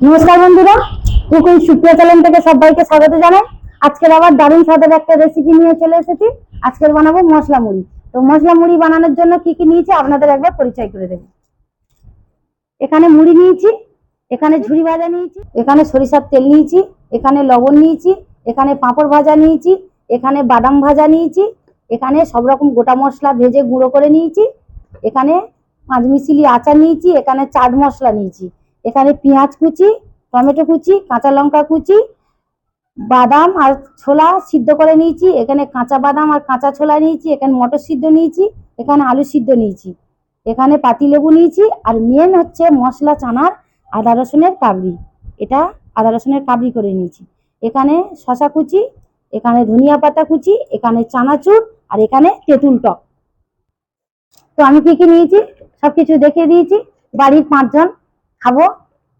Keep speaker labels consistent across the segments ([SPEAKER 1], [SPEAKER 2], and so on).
[SPEAKER 1] নমস্কার বন্ধুরা, কুকুর সুপ্রিয়া চ্যানেল থেকে সবাইকে স্বাগত জানাই। আজকের আবার দারুণ স্বাদের একটা রেসিপি নিয়ে চলে এসেছি। আজকের বানাবো মশলা মুড়ি। তো মশলা মুড়ি বানানোর জন্য কি কি নিয়েছি আপনাদের একবার পরিচয় করে দেবো। এখানে মুড়ি নিয়েছি, এখানে ঝুড়ি ভাজা নিয়েছি, এখানে সরিষার তেল নিয়েছি, এখানে লবণ নিয়েছি, এখানে পাঁপড় ভাজা নিয়েছি, এখানে বাদাম ভাজা নিয়েছি, এখানে সব রকম গোটা মশলা ভেজে গুঁড়ো করে নিয়েছি, এখানে পাঁচ মিশিলি আচার নিয়েছি, এখানে চাট মশলা নিয়েছি। এখানে পেঁয়াজ কুচি, টমেটো কুচি, কাঁচা লঙ্কা কুচি, বাদাম আর ছোলা সিদ্ধ করে নিয়েছি। এখানে কাঁচা বাদাম আর কাঁচা ছোলা নিয়েছি, এখানে মটর সিদ্ধ নিয়েছি, এখানে আলু সিদ্ধ নিয়েছি। এখানে পাতিলেবু নিয়েছি আর মেন হচ্ছে মশলা, চানার, আদা রসুনের কাবড়ি এটা আদা রসুনের কাবড়ি করে নিয়েছি। এখানে শশা কুচি, এখানে ধনিয়া পাতা কুচি, এখানে চানাচুর আর এখানে তেঁতুল টক। তো আমি কি কি নিয়েছি? সবকিছু দেখিয়ে দিয়েছি। বাড়ির পাঁচজন খাব।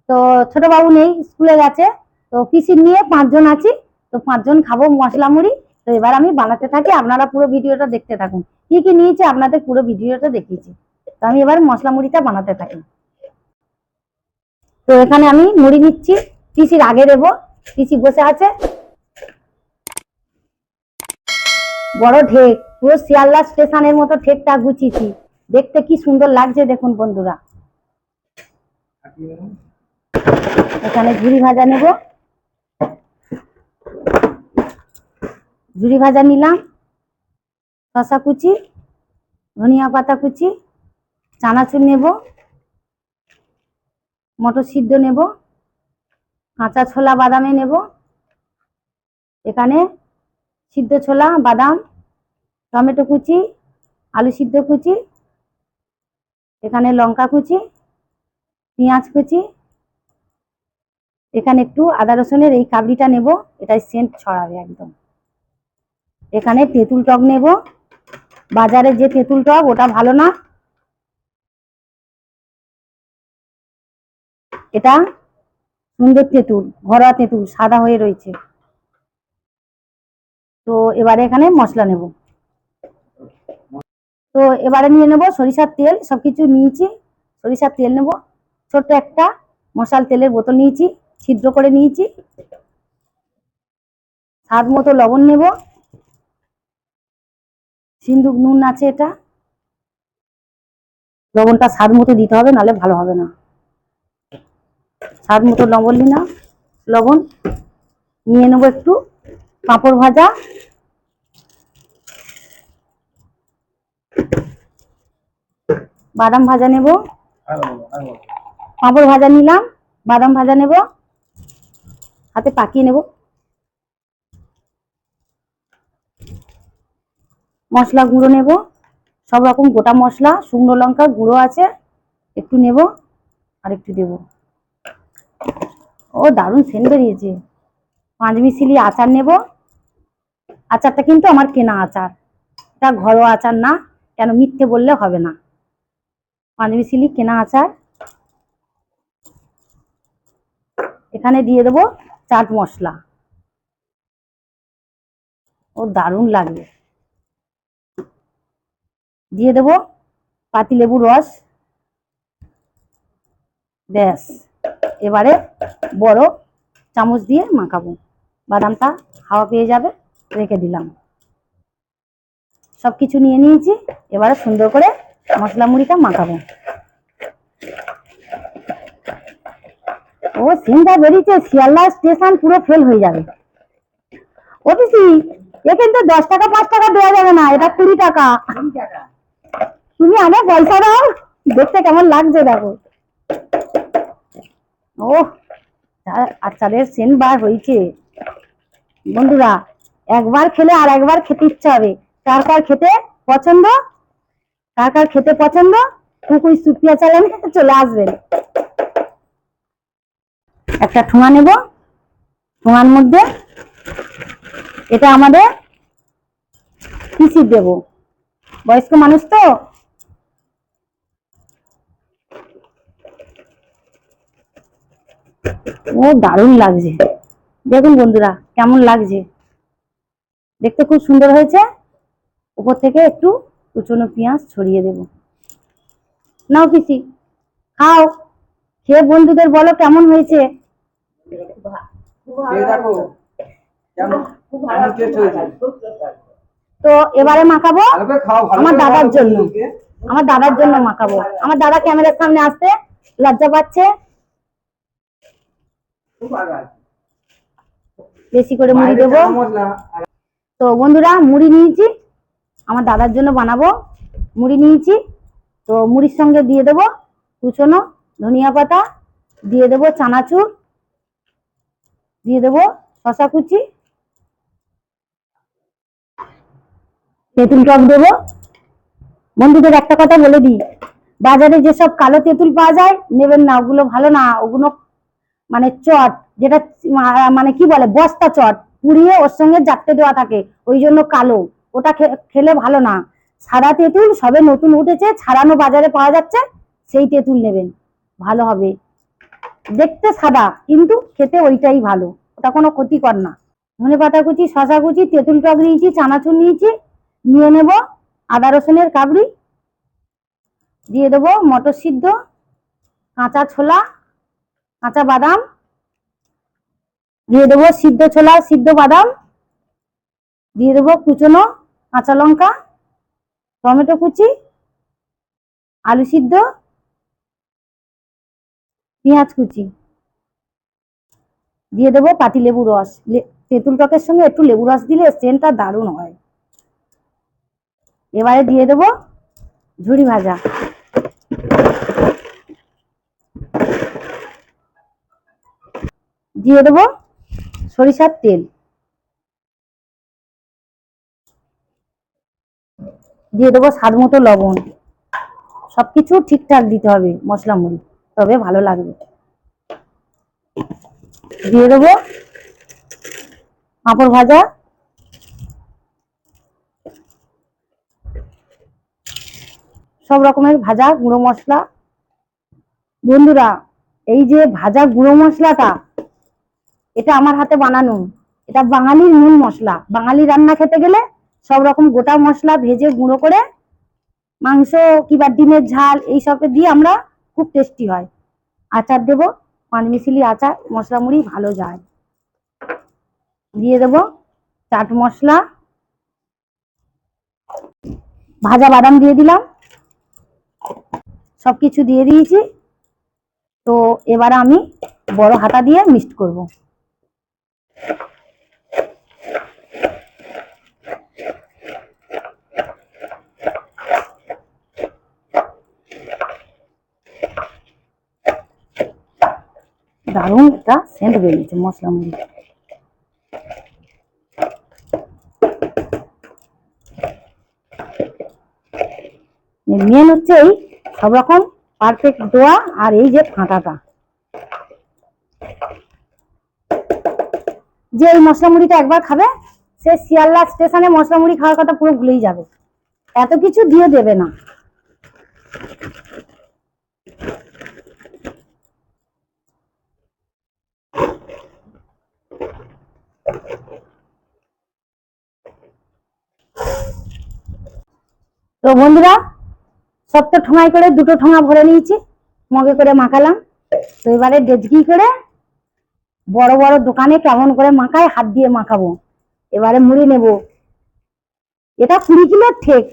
[SPEAKER 1] তো ছোট বাবু নেই, স্কুলে গেছে। তো পিসির নিয়ে পাঁচজন আছি। তো পাঁচজন খাব মশলা মুড়ি। তো এবার আমি বানাতে থাকি। আপনারা পুরো ভিডিওটা দেখতে থাকুন। কি কি নিয়েছি আপনাদের পুরো ভিডিওটা দেখিয়েছি। তো আমি এবার মশলা মুড়িটা বানাতে থাকি। তো এখানে আমি মুড়ি নিচ্ছি। পিসির আগে দেবো। পিসি বসে আছে। বড় ঢেক। পুরো শিয়ালদা স্টেশনের মতো ঠেকটা গুছিয়েছি। দেখতে কি সুন্দর লাগছে দেখুন বন্ধুরা। এখানে ঝুড়ি ভাজা নেব। ঝুড়ি ভাজা নিলাম। শশা কুচি, ধনিয়া পাতা কুচি, চানাচুর নেব। মটর সিদ্ধ নেব। কাঁচা ছোলা বাদামে নেব। এখানে সিদ্ধ ছোলা, বাদাম, টমেটো কুচি, আলু সিদ্ধ কুচি, এখানে লঙ্কা কুচি পেঁয়াজ কুচি, এখানে একটু আদা রসুনের এই কাবড়িটা নেব, এটাই সেন্ট ছড়াবে একদম। এখানে তেঁতুল টক নেব। বাজারে যে তেঁতুল টক, ওটা ভালো না। এটা সুন্দর তেঁতুল, ঘরোয়া তেঁতুল, সাদা হয়ে রয়েছে। তো এবারে এখানে মশলা নেব। তো এবারে নিয়ে নেব সরিষার তেল, সবকিছু নিয়েছি, সরিষার তেল নেব। ছোট্ট একটা মশাল তেলের বোতল নিয়েছি, ছিদ্র করে নিয়েছি। স্বাদ মতো লবণ নেব। সিন্দুক নুন আছে এটা। লবণটা স্বাদ মতো দিতে হবে, নাহলে ভালো হবে না। স্বাদ মতো লবণ নিলাম, লবণ। নিয়ে নেব একটু পাঁপড় ভাজা। বাদাম ভাজা নেব। পাঁপড় ভাজা নিলাম, বাদাম ভাজা নেব, হাতে পাকিয়ে নেব। মশলা গুঁড়ো নেব, সব রকম গোটা মশলা, শুকনো লঙ্কা গুঁড়ো আছে, একটু নেব, আর একটু দেব। ও, দারুণ সেন্ট বেরিয়েছে। পাঁচ মিশিলি আচার নেব। আচারটা কিন্তু আমার কেনা আচার। এটা ঘরোয়া আচার না, কেন মিথ্যে বললে হবে না। পাঁচ মিশিলি কেনা আচার। এখানে দিয়ে দেবো চাট মশলা। ও দারুণ লাগবে। দিয়ে দেবো পাতিলেবু রস। ব্যাস। এবারে বড় চামচ দিয়ে মাখাবো। বাদামটা হাওয়া পেয়ে যাবে, রেখে দিলাম। সব কিছু নিয়ে নিয়েছি, এবারে সুন্দর করে মশলা মুড়িটা মাখাবো। ও সিনটা বেরিয়েছে, শিয়ালদা স্টেশন পুরো ফেল হয়ে যাবে। ও পিসি এ কিন্তু দশ টাকা, পাঁচ টাকা দেওয়া যাবে না এটা কুড়ি টাকা। তুমি আমার পয়সা দাও, দেখতে কেমন লাগছে দেখো। ও আচারের সেন বার হয়েছে। বন্ধুরা, একবার খেলে আর একবার খেতে ইচ্ছা হবে। কার কার খেতে পছন্দ? কার কার খেতে পছন্দ? কুকুর সুপিয়া চ্যানেলে চলে আসবেন। একটা ঠোঙা নেব। ঠোঙার মধ্যে এটা আমাদের পিসি দেব। বয়স্ক মানুষ তো? ও দারুণ লাগছে। দেখুন বন্ধুরা, কেমন লাগছে। দেখতে খুব সুন্দর হয়েছে। উপর থেকে একটু কুচনো পেঁয়াজ ছড়িয়ে দেব। নাও পিসি খাও। খেয়ে বন্ধুদের বলো কেমন হয়েছে। তো এবারে মাখাবো আমার দাদার জন্য। আমার দাদার জন্য মাখাবো। আমার দাদা ক্যামেরার সামনে আসতে লজ্জা পাচ্ছে। বেশি করে মুড়ি দেবো। তো বন্ধুরা মুড়ি নিয়েছি। আমার দাদার জন্য বানাবো। মুড়ি নিয়েছি। তো মুড়ির সঙ্গে দিয়ে দেবো কুচনো ধনিয়া পাতা দিয়ে দেবো চানাচুর। দিয়ে দেবো শশা কুচি। তেঁতুল টক দেবো। বন্ধুদের একটা কথা বলে দিই, বাজারে যেসব কালো তেঁতুল পাওয়া যায়, নেবেন না, ওগুলো ভালো না, ওগুলো মানে চট, যেটা মানে কি বলে, বস্তা চট, পুড়িয়ে ওর সঙ্গে জাপটে দেওয়া থাকে, ওই জন্য কালো, ওটা খেলে ভালো না। সাদা তেঁতুল সবে নতুন উঠেছে, ছাড়ানো বাজারে পাওয়া যাচ্ছে, সেই তেঁতুল নেবেন, ভালো হবে। দেখতে সাদা, কিন্তু খেতে ওইটাই ভালো। ওটা কোনো ক্ষতিকর না। ধনে পাতা কুচি শশা কুচি, তেঁতুল টক নিয়েছি, চানাচুর নিয়েছি, নিয়ে নেব আদা রসুনের কাবড়ি, দিয়ে দেবো মটর সিদ্ধ, কাঁচা ছোলা, কাঁচা বাদাম, দিয়ে দেবো সিদ্ধ ছোলা, সিদ্ধ বাদাম, দিয়ে দেবো কুচনো কাঁচা লঙ্কা, টমেটো কুচি, আলু সিদ্ধ পেঁয়াজ কুচি। দিয়ে দেবো পাতি লেবু রস। তেঁতুল টকের সঙ্গে একটু লেবু রস দিলে সেন্টটা দারুণ হয়। এবারে দিয়ে দেবো ঝুড়ি ভাজা। দিয়ে দেবো সরিষার তেল। দিয়ে দেবো স্বাদ মতো লবণ। সবকিছু ঠিকঠাক দিতে হবে মশলা মুড়ি তবে ভালো লাগবে। দিয়ে দেবো পাঁপড় ভাজা। সব রকমের ভাজা, গুঁড়ো মশলা। বন্ধুরা, এই যে ভাজা গুঁড়ো মশলাটা, এটা আমার হাতে বানানো। এটা বাঙালির মূল মশলা। বাঙালি রান্না খেতে গেলে সব রকম গোটা মশলা ভেজে গুঁড়ো করে মাংস কিংবা ডিমের ঝাল এইসব দিয়ে আমরা খুব টেস্টি হয়। আচার দেবো পাঁচ মিশিলি আচার, মশলা মুড়ি, ভালো যায়। দিয়ে দেবো চাট মশলা। ভাজা বাদাম দিয়ে দিলাম। সব কিছু দিয়ে দিয়েছি। তো এবার আমি বড় হাতা দিয়ে মিক্সড করব। দারুণ একটা সেন্ট বেরিয়েছে, মশলা মুড়ি মেন হচ্ছে এই সব রকম পারফেক্ট দোয়া আর এই যে ফাঁটাটা। যে এই মশলা মুড়িটা একবার খাবে, সে শিয়ালদা স্টেশনে মশলা মুড়ি খাওয়ার কথা পুরো ভুলেই যাবে। এত কিছু দিয়ে দেবে না। তো বন্ধুরা সব তো ঠোঙাই করে, দুটো ঠোঙা ভরে নিয়েছি। মগে করে মাখালাম। তো এবারে ডেজকি করে বড় বড় দোকানে কেমন করে মাখায় হাত দিয়ে মাখাবো। এবারে মুড়ি নেব। এটা কুড়ি কিলোর ঠেক।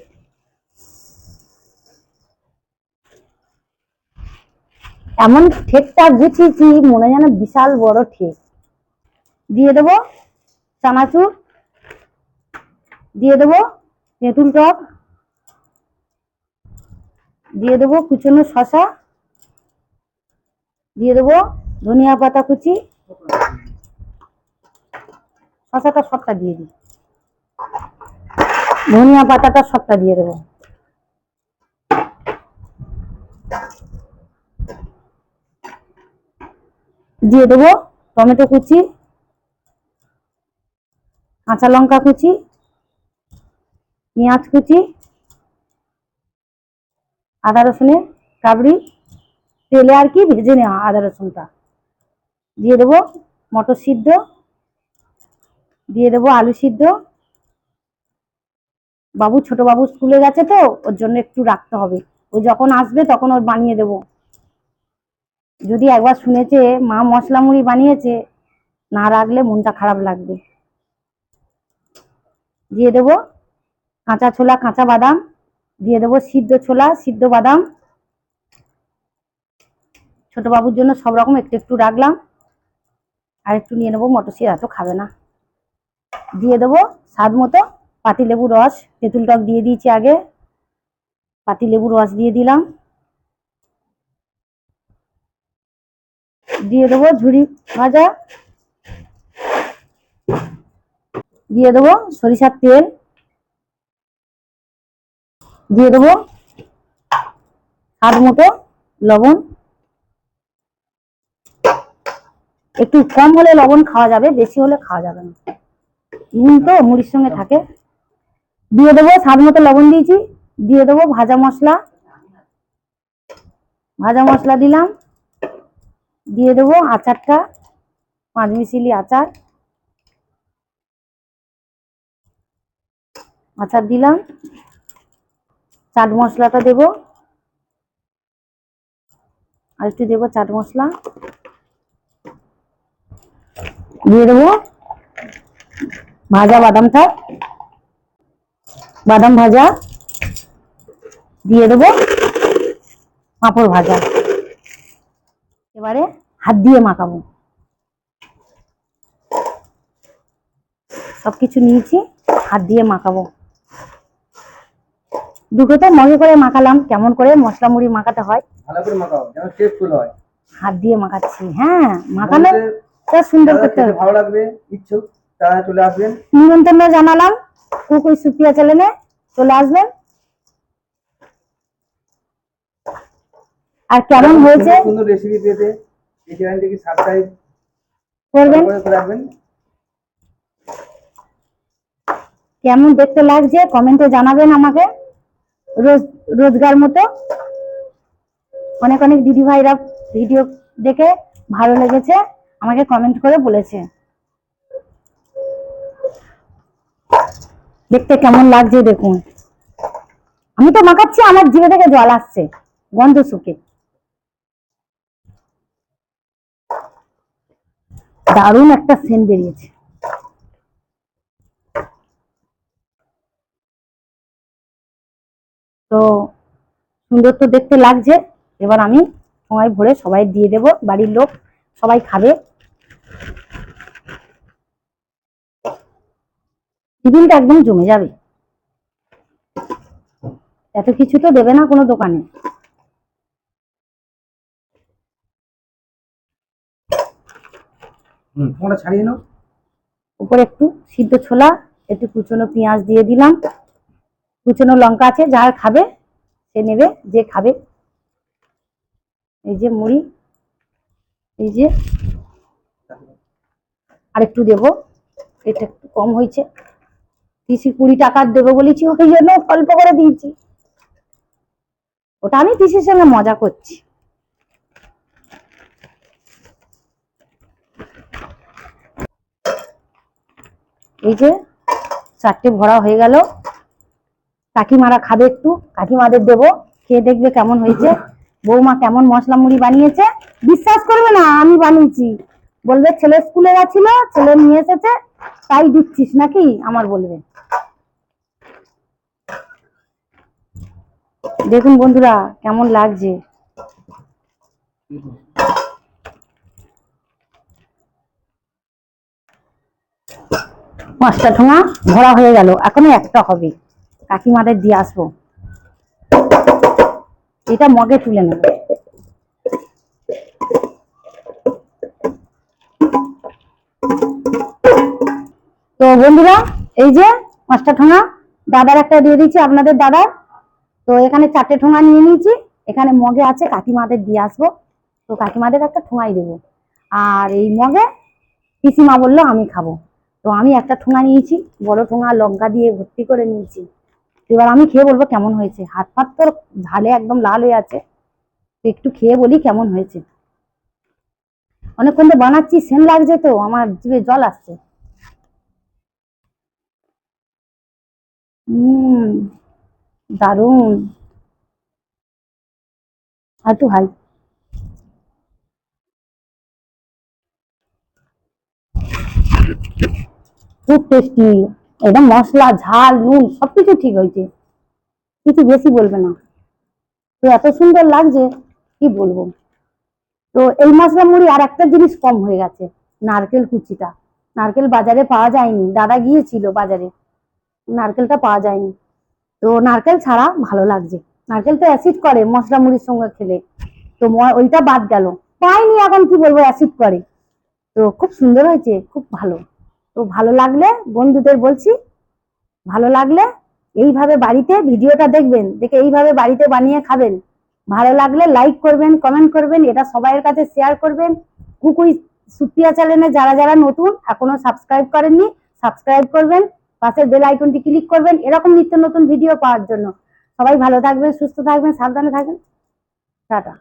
[SPEAKER 1] এমন ঠেকটা গুছিয়েছি, মনে যেন বিশাল বড় ঠেক। দিয়ে দেবো চানাচুর, দিয়ে দেবো তেঁতুল টক দিয়ে দেবো কুচনো শশা দিয়ে দেবো ধনিয়া পাতা কুচি। শশাটা সবটা দিয়ে দিই। ধনিয়া পাতাটা সবটা দিয়ে দেবো। দিয়ে দেবো টমেটো কুচি, কাঁচা লঙ্কা কুচি, পেঁয়াজ কুচি আদা রসুনের কাবড়ি, তেলে আর কি ভেজে নেওয়া আদা রসুনটা। দিয়ে দেবো মটর সিদ্ধ, দিয়ে দেবো আলু সিদ্ধ। বাবু ছোট বাবু স্কুলে গেছে তো, ওর জন্য একটু রাখতে হবে। ও যখন আসবে তখন ওর বানিয়ে দেবো। যদি একবার শুনেছে, মা মশলা মুড়ি বানিয়েছে, না রাখলে মনটা খারাপ লাগবে। দিয়ে দেবো কাঁচা ছোলা, কাঁচা বাদাম দিয়ে দেবো সিদ্ধ ছোলা, সিদ্ধ বাদাম। ছোট বাবুর জন্য সব রকম একটু একটু রাখলাম। আর একটু নিয়ে নেব, মটরশুঁটি এত খাবে না। দিয়ে দেবো স্বাদ মতো পাতিলেবু রস। তেঁতুল টক দিয়ে দিয়েছি আগে। পাতিলেবু রস দিয়ে দিলাম। দিয়ে দেবো ঝুড়ি ভাজা। দিয়ে দেবো সরিষার তেল। দিয়ে দেবো স্বাদ মতো লবণ। একটু কম হলে লবণ খাওয়া যাবে, বেশি হলে খাওয়া যাবে না। নুন তো মুড়ির সঙ্গে থাকে। দিয়ে দেবো স্বাদ মতো লবণ দিয়েছি। দিয়ে দেবো ভাজা মশলা। ভাজা মশলা দিলাম। দিয়ে দেবো আচারটা পাঁচ মিশিলি আচার। আচার দিলাম। চাট মশলাটা দেবো। আর একটু দেবো চাট মশলা। দিয়ে দেবো ভাজা বাদামটা। বাদাম ভাজা। দিয়ে দেবো পাঁপড় ভাজা। এবারে হাত দিয়ে মাখাবো। সবকিছু নিয়েছি, হাত দিয়ে মাখাবো। দুটোতে মগে করে মাখালাম কেমন করে মশলা মুড়ি মাখাতে হয়।
[SPEAKER 2] ভালো করে মাখাও যেন টেস্টফুল হয়।
[SPEAKER 1] হাত দিয়ে মাখাচ্ছি হ্যাঁ মাখানো তা সুন্দর করতে হবে।
[SPEAKER 2] ভালো লাগবে ইচ্ছুক তারা চলে আসবেন।
[SPEAKER 1] নিমন্ত্রণ জানালাম কুকুই সুপ্রিয়া চ্যানেলে চলে আসবেন। আর কেমন হয়েছে?
[SPEAKER 2] সুন্দর রেসিপি পেতে এই চ্যানেলটিকে সাবস্ক্রাইব
[SPEAKER 1] করবেন।
[SPEAKER 2] করে রাখবেন।
[SPEAKER 1] কেমন দেখতে লাগছে কমেন্টে জানাবেন আমাকে। রোজগার মতো। অনেক অনেক দিদি ভাইরা ভিডিও দেখে ভালো লেগেছে, আমাকে কমেন্ট করে বলেছে। দেখতে কেমন লাগছে দেখুন। আমি তো মাখাচ্ছি, আমার জিভে থেকে জল আসছে, গন্ধ শুকে। দারুণ একটা সেন্ট বেরিয়েছে। তো সুন্দর তো দেখতে লাগছে। এবার আমি সময় ভরে সবাই দিয়ে দেব বাড়ির লোক সবাই খাবে। টিফিনটা একদম জমে যাবে। এত কিছু তো দেবে না কোনো দোকানে।
[SPEAKER 2] ছাড়িয়ে নাও।
[SPEAKER 1] উপরে একটু সিদ্ধ ছোলা একটু কুচনো পেঁয়াজ দিয়ে দিলাম। কুচনো লঙ্কা আছে, যার খাবে, সে নেবে, যে খাবে। এই যে মুড়ি, এই যে আর একটু দেবো, এটা একটু কম হয়েছে। পিসি কুড়ি টাকার দেবো বলেছি, ওই জন্য অল্প করে দিয়েছি। ওটা আমি পিসির সঙ্গে মজা করছি। এই যে চারটে ভরা হয়ে গেল। কাকিমারা খাবে একটু, কাকিমাদের দেবো। খেয়ে দেখবে কেমন হয়েছে। বৌমা কেমন মশলা মুড়ি বানিয়েছে। বিশ্বাস করবে না, আমি বানিয়েছি। বলবে, ছেলে স্কুলে গেছিল, ছেলে নিয়ে এসেছে, তাই দিচ্ছিস নাকি? আমার বলবে। দেখুন বন্ধুরা, কেমন লাগছে। পাঁচটা ঠোঙা ভরা হয়ে গেল এখনও একটা হবে। কাকিমাদের দিয়ে আসব। এটা মগে তুলে নেব। তো বন্ধুরা, এই যে পাঁচটা ঠোঙা, দাদার একটা দিয়ে দিচ্ছি আপনাদের দাদার। তো এখানে চারটে ঠোঙা নিয়ে নিয়েছি। এখানে মগে আছে, কাকিমাদের দিয়ে আসব। তো কাকিমাদের একটা ঠোঙাই দেবো। আর এই মগে পিসিমা বলল, আমি খাব। তো আমি একটা ঠোঙা নিয়েছি, বড় ঠোঙা, লঙ্কা দিয়ে ভর্তি করে নিয়েছি। এবার আমি খেয়ে বলব কেমন হয়েছে। হাত ফাত তোর ঝালে একদম লাল হয়ে আছে। একটু খেয়ে বলি কেমন হয়েছে। অনেকক্ষণ তো বানাচ্ছি, সেন লাগছে তো, আমার জিভে জল আসছে। হুম দারুণ। আর একটু হাই। খুব টেস্টি এটা মশলা, ঝাল, নুন, সবকিছু ঠিক হয়েছে। কিছু বেশি বলবে না। তো এত সুন্দর লাগছে, কি বলব? তো এই মশলা মুড়ি আর একটা জিনিস কম হয়ে গেছে, নারকেল কুচিটা। নারকেল বাজারে পাওয়া যায়নি। দাদা গিয়েছিল বাজারে। নারকেলটা পাওয়া যায়নি। তো নারকেল ছাড়া ভালো লাগছে। নারকেল তো অ্যাসিড করে মশলা মুড়ির সঙ্গে খেলে। তো ওইটা বাদ গেল। পাইনি এখন, কি বলব অ্যাসিড করে। তো খুব সুন্দর হয়েছে, খুব ভালো। তো ভালো লাগলে, বন্ধুদের বলছি, ভালো লাগলে এইভাবে বাড়িতে ভিডিওটা দেখবেন, দেখে এইভাবে বাড়িতে বানিয়ে খাবেন। ভালো লাগলে লাইক করবেন কমেন্ট করবেন, এটা সবাইয়ের কাছে শেয়ার করবেন। কুকুই সুপ্রিয়া চ্যানেলে যারা যারা নতুন, এখনও সাবস্ক্রাইব করেননি সাবস্ক্রাইব করবেন পাশের বেল আইকনটি ক্লিক করবেন, এরকম নিত্য নতুন ভিডিও পাওয়ার জন্য। সবাই ভালো থাকবেন, সুস্থ থাকবেন, সাবধানে থাকবেন। টাটা।